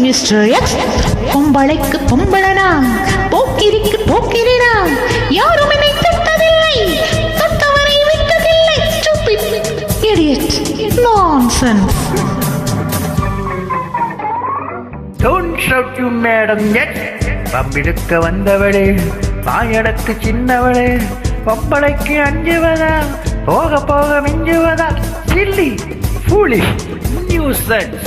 Mister X. பொம்பளைக்கு பொம்பளனா? போக்கிரிக்கு போக்கிரினா? யாரும் என்னை தொட்டதில்லை. தொட்டவரை விட்டதில்லை. stupid idiot nonsense don't shout you madam எட் பம்பிடுக்க வந்தவளே பாயடக்கு சின்னவளே பொம்பளைக்கு அஞ்சுவதா? போக போக மிஞ்சுவதா? சில்லி ஃபூலிஷ் நியூசன்ஸ்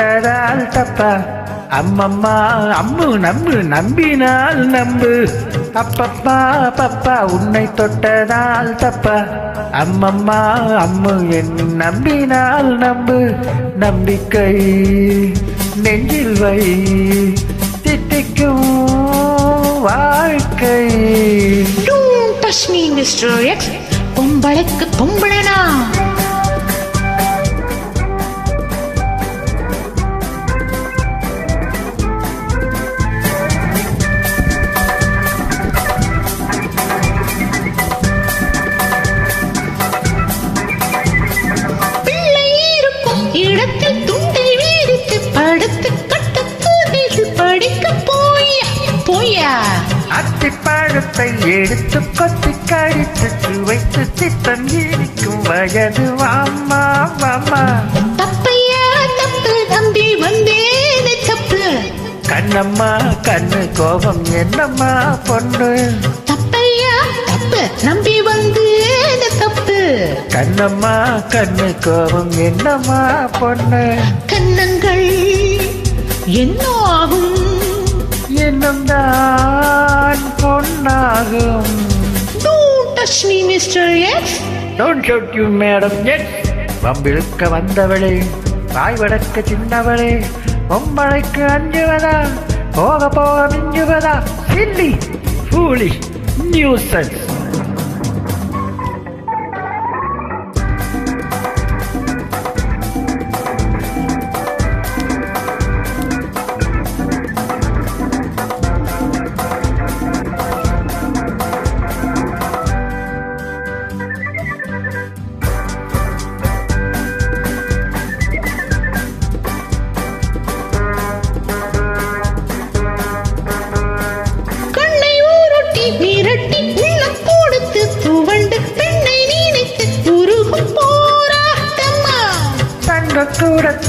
அப்பப்பா அம்மம்மா அம்மு நம்பு நம்பினால் நம்பு அப்பப்பா பப்பா உன்னை தொட்டதால் தப்பா அம்மம்மா அம்மு என் நம்பினால் நம்பு நம்பிக்கை நெஞ்சில் வை திட்டிக்கும் வாழ்க்கை Don't touch me, Mr. X. பொம்பளைக்கு பொம்பளனா அத்திப்பழத்தை எடுத்து கொத்தி கடித்து சுவைத்து சித்தம் இனிக்கும் வயது. வாமா வாமா கண்ணம்மா கண்ணு கோபம் என்னம்மா பொண்ணு? தப்பையா தப்பு நம்பி வந்தேனே தப்பு. கண்ணம்மா கண்ணு கோபம் என்னம்மா பொண்ணு? கன்னங்கள் என்ன ஆகும்? என்னும் தான் பொண்ணாகும் Don't touch me, Mr. X. Don't shoot you madam எட் வம்பிழுக்க வந்தவளே வாய் வடக்க சின்னவளே பொம்பளைக்கு அஞ்சுவதா போக போக மிஞ்சுவதா சில்லி ஃபூலிஷ் நியூசன்ஸ்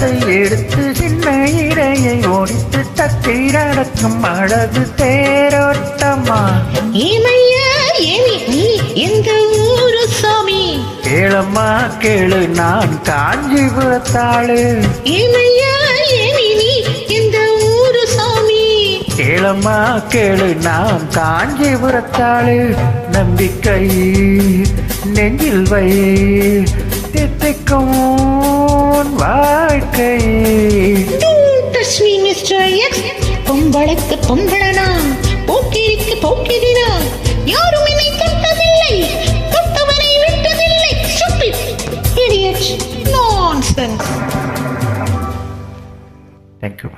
கூடத்தை எடுத்து சின்ன இடையை ஓடித்து தட்டி நடக்கும் அழகு தேரோட்டமா? ஏமையா ஏமி நீ எந்த ஊரு சாமி? கேளம்மா கேளு நான் காஞ்சிபுரத்தாளு. ஏமையா ஏமி நீ எந்த ஊரு சாமி? கேளம்மா கேளு நான் காஞ்சிபுரத்தாளு. நம்பிக்கை நெஞ்சில் வை தித்திக்கும் வாழ்க்கை me, Mr. X. பொம்பளைக்கு பொம்பளனா போக்கிரிக்கு போக்கிரினா யாரும் என்னை தொட்டதில்லை தொட்டவனை விட்டதில்லை stupid idiot nonsense thank you